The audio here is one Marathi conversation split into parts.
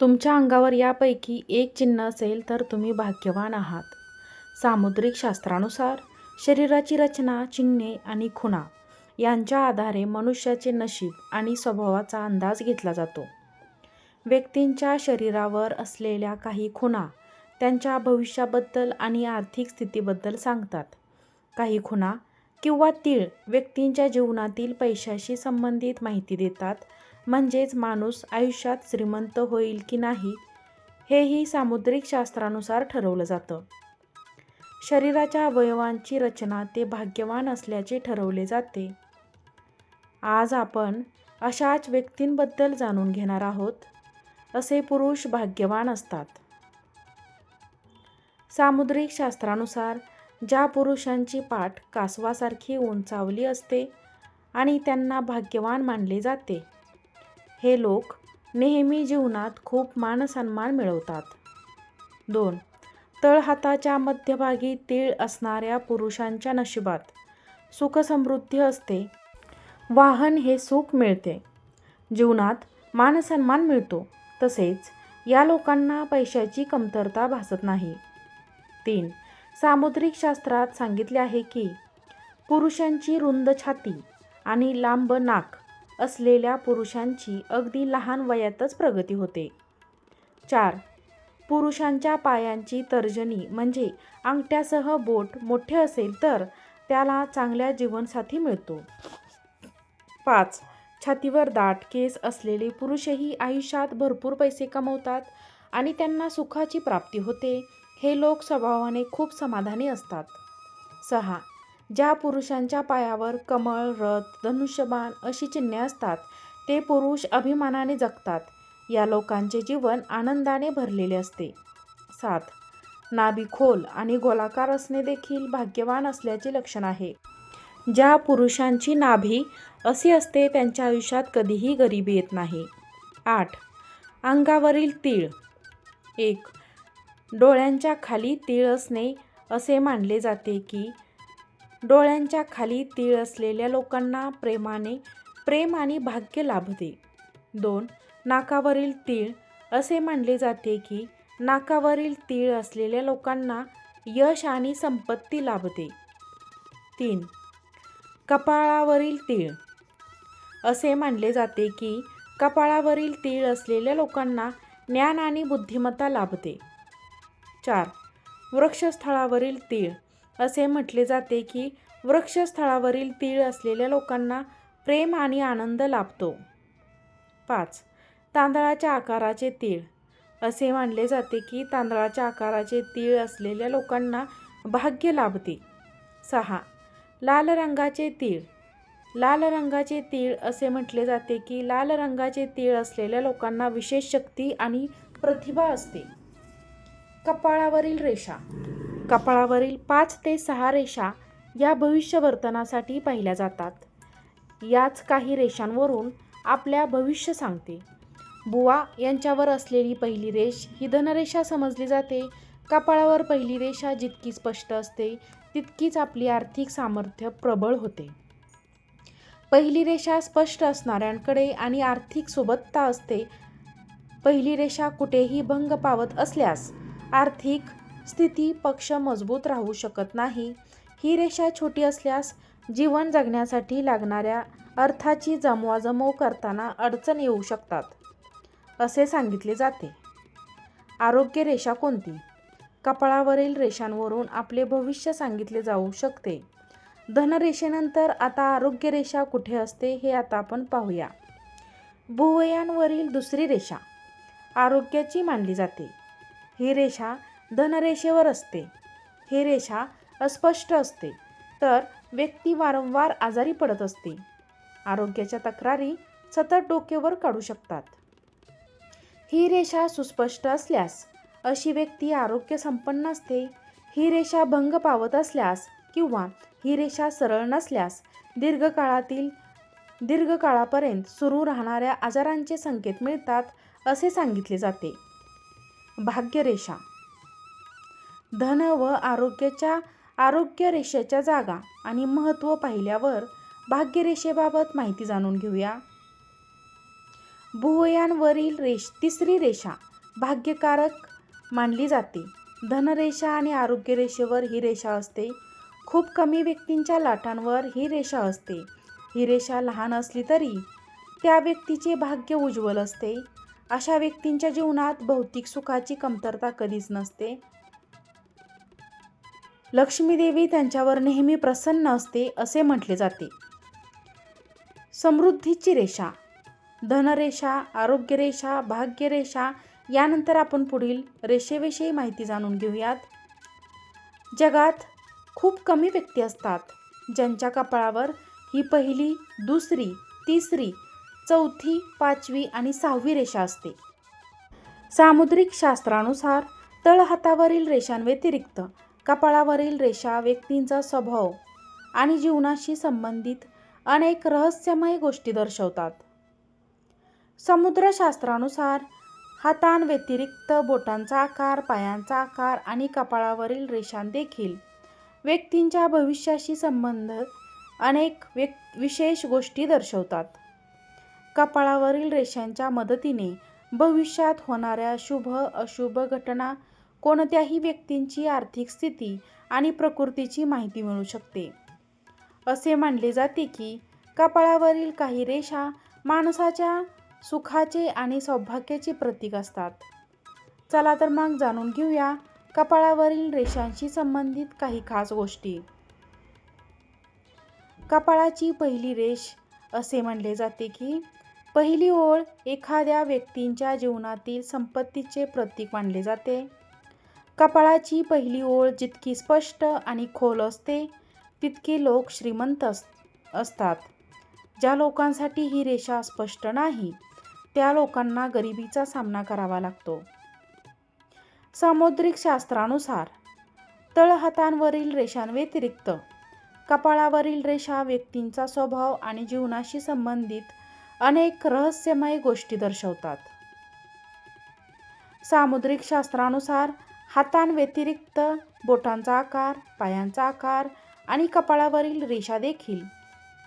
तुमच्या अंगावर यापैकी एक चिन्ह असेल तर तुम्ही भाग्यवान आहात. सामुद्रिक शास्त्रानुसार शरीराची रचना, चिन्हे आणि खुणा यांच्या आधारे मनुष्याचे नशीब आणि स्वभावाचा अंदाज घेतला जातो. व्यक्तींच्या शरीरावर असलेल्या काही खुणा त्यांच्या भविष्याबद्दल आणि आर्थिक स्थितीबद्दल सांगतात. काही खुणा किंवा तीळ व्यक्तींच्या जीवनातील पैशाशी संबंधित माहिती देतात म्हणजेच माणूस आयुष्यात श्रीमंत होईल की नाही हेही सामुद्रिक शास्त्रानुसार ठरवलं जातं. शरीराच्या अवयवांची रचना ते भाग्यवान असल्याचे ठरवले जाते. आज आपण अशाच व्यक्तींबद्दल जाणून घेणार आहोत. असे पुरुष भाग्यवान असतात. सामुद्रिक शास्त्रानुसार ज्या पुरुषांची पाठ कासवासारखी उंचावली असते आणि त्यांना भाग्यवान मानले जाते, हे लोक नेहमी जीवनात खूप मानसन्मान मिळवतात. दोन तळहाताच्या मध्यभागी तीळ असणाऱ्या पुरुषांच्या नशिबात सुख-समृद्धी असते. वाहन हे सुख मिळते. जीवनात मानसन्मान मिळतो. तसेच या लोकांना पैशाची कमतरता भासत नाही. तीन सामुद्रिक शास्त्रात सांगितले आहे की, पुरुषांची रुंद छाती आणि लांब नाक असलेल्या पुरुषांची अगदी लहान वयातच प्रगती होते. चार पुरुषांच्या पायांची तर्जनी म्हणजे अंगठ्यासह बोट मोठे असेल तर त्याला चांगल्या जीवनसाथी मिळतो. पाच छातीवर दाट केस असलेले पुरुषही आयुष्यात भरपूर पैसे कमवतात आणि त्यांना सुखाची प्राप्ती होते. हे लोक स्वभावाने खूप समाधानी असतात. सहा ज्या पुरुषांच्या पायावर कमळ, रथ, धनुष्यबाण अशी चिन्हे असतात ते पुरुष अभिमानाने जगतात. या लोकांचे जीवन आनंदाने भरलेले असते. सात नाभी खोल आणि गोलाकार असणे देखील भाग्यवान असल्याचे लक्षण आहे. ज्या पुरुषांची नाभी अशी असते त्यांच्या आयुष्यात कधीही गरिबी येत नाही. आठ अंगावरील तीळ एक डोळ्यांच्या खाली तीळ असणे असे मानले जाते की, डोळ्यांच्या खाली तीळ असलेल्या लोकांना प्रेमाने प्रेम आणि भाग्य लाभते. दोन नाकावरील तीळ असे मानले जाते की, नाकावरील तीळ असलेल्या लोकांना यश आणि संपत्ती लाभते. तीन कपाळावरील तीळ असे मानले जाते की, कपाळावरील तीळ असलेल्या लोकांना ज्ञान आणि बुद्धिमत्ता लाभते. चार वृक्षस्थळावरील तीळ असे म्हटले जाते की, वृक्षस्थळावरील तीळ असलेल्या लोकांना प्रेम आणि आनंद लाभतो. पाच तांदळाच्या आकाराचे तीळ असे मानले जाते की, तांदळाच्या आकाराचे तीळ असलेल्या लोकांना भाग्य लाभते. सहा लाल रंगाचे तीळ लाल रंगाचे तीळ असे म्हटले जाते की, लाल रंगाचे तीळ असलेल्या लोकांना विशेष शक्ती आणि प्रतिभा असते. कपाळावरील रेषा कपाळावरील पाच ते सहा रेषा या भविष्यवर्तनासाठी पाहिल्या जातात. याच काही रेषांवरून आपल्या भविष्य सांगते. बुवा यांच्यावर असलेली पहिली रेष ही धनरेषा समजली जाते. कपाळावर पहिली रेषा जितकी स्पष्ट असते तितकीच आपली आर्थिक सामर्थ्य प्रबळ होते. पहिली रेषा स्पष्ट असणाऱ्यांकडे आणि आर्थिक सुबत्ता असते. पहिली रेषा कुठेही भंग पावत असल्यास आर्थिक स्थिती पक्ष मजबूत राहू शकत नाही. ही रेषा छोटी असल्यास जीवन जगण्यासाठी लागणाऱ्या अर्थाची जमवाजमव करताना अडचण येऊ शकतात, असे सांगितले जाते. आरोग्य रेषा कोणती? कपाळावरील रेषांवरून आपले भविष्य सांगितले जाऊ शकते. धनरेषेनंतर आता आरोग्य रेषा कुठे असते हे आता आपण पाहूया. भुवयांवरील दुसरी रेषा आरोग्याची मानली जाते. ही रेषा धनरेषेवर असते. ही रेषा अस्पष्ट असते तर व्यक्ती वारंवार आजारी पडत असते. आरोग्याच्या तक्रारी सतत डोक्यावर काढू शकतात. ही रेषा सुस्पष्ट असल्यास अशी व्यक्ती आरोग्यसंपन्न असते. ही रेषा भंग पावत असल्यास किंवा ही रेषा सरळ नसल्यास दीर्घकाळातील दीर्घकाळापर्यंत सुरू राहणाऱ्या आजारांचे संकेत मिळतात, असे सांगितले जाते. भाग्यरेषा धन व आरोग्याच्या आरोग्य रेषेच्या जागा आणि महत्त्व पाहिल्यावर भाग्यरेषेबाबत माहिती जाणून घेऊया. भुवयांवरील रेष तिसरी रेषा भाग्यकारक मानली जाते. धनरेषा आणि आरोग्य रेषेवर ही रेषा असते. खूप कमी व्यक्तींच्या लाटांवर ही रेषा असते. ही रेषा लहान असली तरी त्या व्यक्तीचे भाग्य उज्ज्वल असते. अशा व्यक्तींच्या जीवनात भौतिक सुखाची कमतरता कधीच नसते. लक्ष्मीदेवी त्यांच्यावर नेहमी प्रसन्न असते असे म्हटले जाते. समृद्धीची रेषा धनरेषा आरोग्यरेषा भाग्यरेषा यानंतर आपण पुढील रेषेविषयी माहिती जाणून घेऊयात. जगात खूप कमी व्यक्ती असतात ज्यांच्या कपाळावर ही पहिली दुसरी तिसरी चौथी पाचवी आणि सहावी रेषा असते. सामुद्रिक शास्त्रानुसार तळहातावरील रेषांव्यतिरिक्त कपाळावरील रेषा व्यक्तींचा स्वभाव आणि जीवनाशी संबंधित अनेक रहस्यमय गोष्टी दर्शवतात. समुद्रशास्त्रानुसार हातांव्यतिरिक्त बोटांचा आकार पायांचा आकार आणि कपाळावरील रेषांदेखील व्यक्तींच्या भविष्याशी संबंध अनेक व्यक् विशेष गोष्टी दर्शवतात. कपाळावरील रेषांच्या मदतीने भविष्यात होणाऱ्या शुभ अशुभ घटना कोणत्याही व्यक्तींची आर्थिक स्थिती आणि प्रकृतीची माहिती मिळू शकते. असे मानले जाते की कपाळावरील काही रेषा माणसाच्या सुखाचे आणि सौभाग्याचे प्रतीक असतात. चला तर मग जाणून घेऊया कपाळावरील रेषांशी संबंधित काही खास गोष्टी. कपाळाची पहिली रेष असे म्हणले जाते की पहिली ओळ एखाद्या व्यक्तींच्या जीवनातील संपत्तीचे प्रतीक मानले जाते. कपाळाची पहिली ओळ जितकी स्पष्ट आणि खोल असते तितके लोक श्रीमंत अस असतात. ज्या लोकांसाठी ही रेषा स्पष्ट नाही त्या लोकांना गरिबीचा सामना करावा लागतो. सामुद्रिक शास्त्रानुसार तळहातांवरील रेषांव्यतिरिक्त कपाळावरील रेषा व्यक्तींचा स्वभाव आणि जीवनाशी संबंधित अनेक रहस्यमय गोष्टी दर्शवतात. सामुद्रिक शास्त्रानुसार हातांव्यतिरिक्त बोटांचा आकार पायांचा आकार आणि कपाळावरील रेषा देखील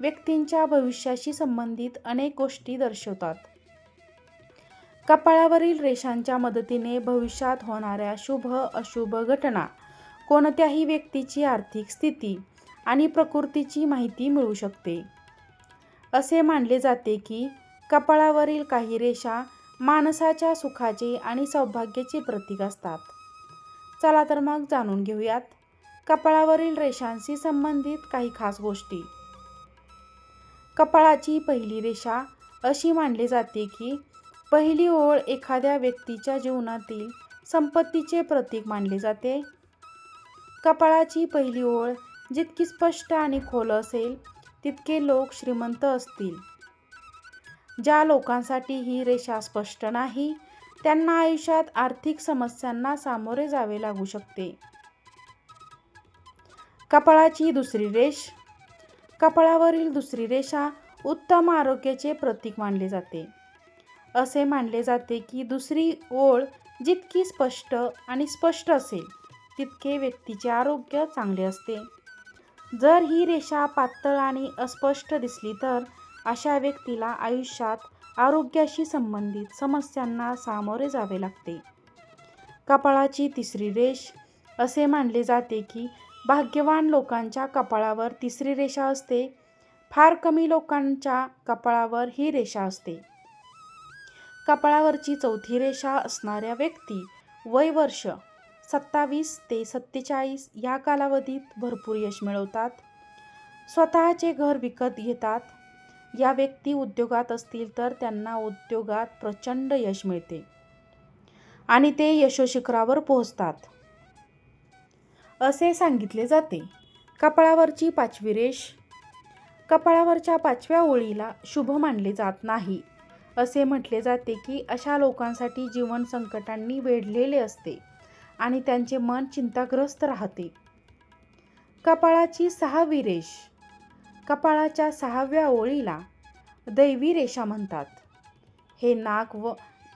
व्यक्तींच्या भविष्याशी संबंधित अनेक गोष्टी दर्शवतात. कपाळावरील रेषांच्या मदतीने भविष्यात होणाऱ्या शुभ अशुभ घटना कोणत्याही व्यक्तीची आर्थिक स्थिती आणि प्रकृतीची माहिती मिळू शकते. असे मानले जाते की कपाळावरील काही रेषा माणसाच्या सुखाचे आणि सौभाग्याचे प्रतीक असतात. चला तर मग जाणून घेऊयात. कपाळावरील रेषांशी संबंधित काही खास गोष्टी. कपाळाची पहिली रेषा अशी मानली जाते की पहिली ओळ एखाद्या व्यक्तीच्या जीवनातील संपत्तीचे प्रतीक मानले जाते. कपाळाची पहिली ओळ जितकी स्पष्ट आणि खोल असेल तितके लोक श्रीमंत असतील. ज्या लोकांसाठी ही रेषा स्पष्ट नाही त्यांना आयुष्यात आर्थिक समस्यांना सामोरे जावे लागू शकते. कपाळाची दुसरी रेष. कपाळावरील दुसरी रेषा उत्तम आरोग्याचे प्रतीक मानले जाते. असे मानले जाते की दुसरी ओळ जितकी स्पष्ट आणि स्पष्ट असेल तितके व्यक्तीचे आरोग्य चांगले असते. जर ही रेषा पातळ आणि अस्पष्ट दिसली तर अशा व्यक्तीला आयुष्यात आरोग्याशी संबंधित समस्यांना सामोरे जावे लागते. कपाळाची तिसरी रेष. असे मानले जाते की भाग्यवान लोकांच्या कपाळावर तिसरी रेषा असते. फार कमी लोकांच्या कपाळावर ही रेषा असते. कपाळावरची चौथी रेषा असणाऱ्या व्यक्ती वय वर्ष सत्तावीस ते सत्तेचाळीस या कालावधीत भरपूर यश मिळवतात. स्वतःचे घर विकत घेतात. या व्यक्ती उद्योगात असतील तर त्यांना उद्योगात प्रचंड यश मिळते. आणि ते यशोशिखरावर पोहोचतात. असे सांगितले जाते. कपाळावरची पाचवी रेष कपाळावरच्या पाचव्या ओळीला शुभ मानले जात नाही. असे म्हटले जाते की अशा लोकांसाठी जीवन संकटांनी वेढलेले असते आणि त्यांचे मन चिंताग्रस्त राहते. कपाळाची सहावी रेष कपाळाच्या सहाव्या ओळीला दैवी रेषा म्हणतात. हे नाक व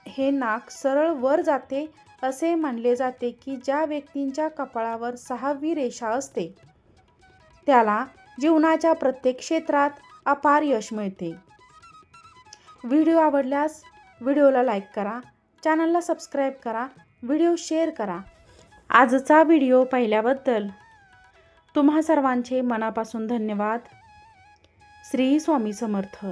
हे नाक सरळ वर जाते असे मानले जाते की ज्या व्यक्तींच्या कपाळावर सहावी रेषा असते त्याला जीवनाच्या प्रत्येक क्षेत्रात अपार यश मिळते. व्हिडिओ आवडल्यास व्हिडिओला लाईक करा चॅनलला सबस्क्राईब करा व्हिडिओ शेअर करा. आजचा व्हिडिओ पाहिल्याबद्दल तुम्हा सर्वांचे मनापासून धन्यवाद. श्री स्वामी समर्थ.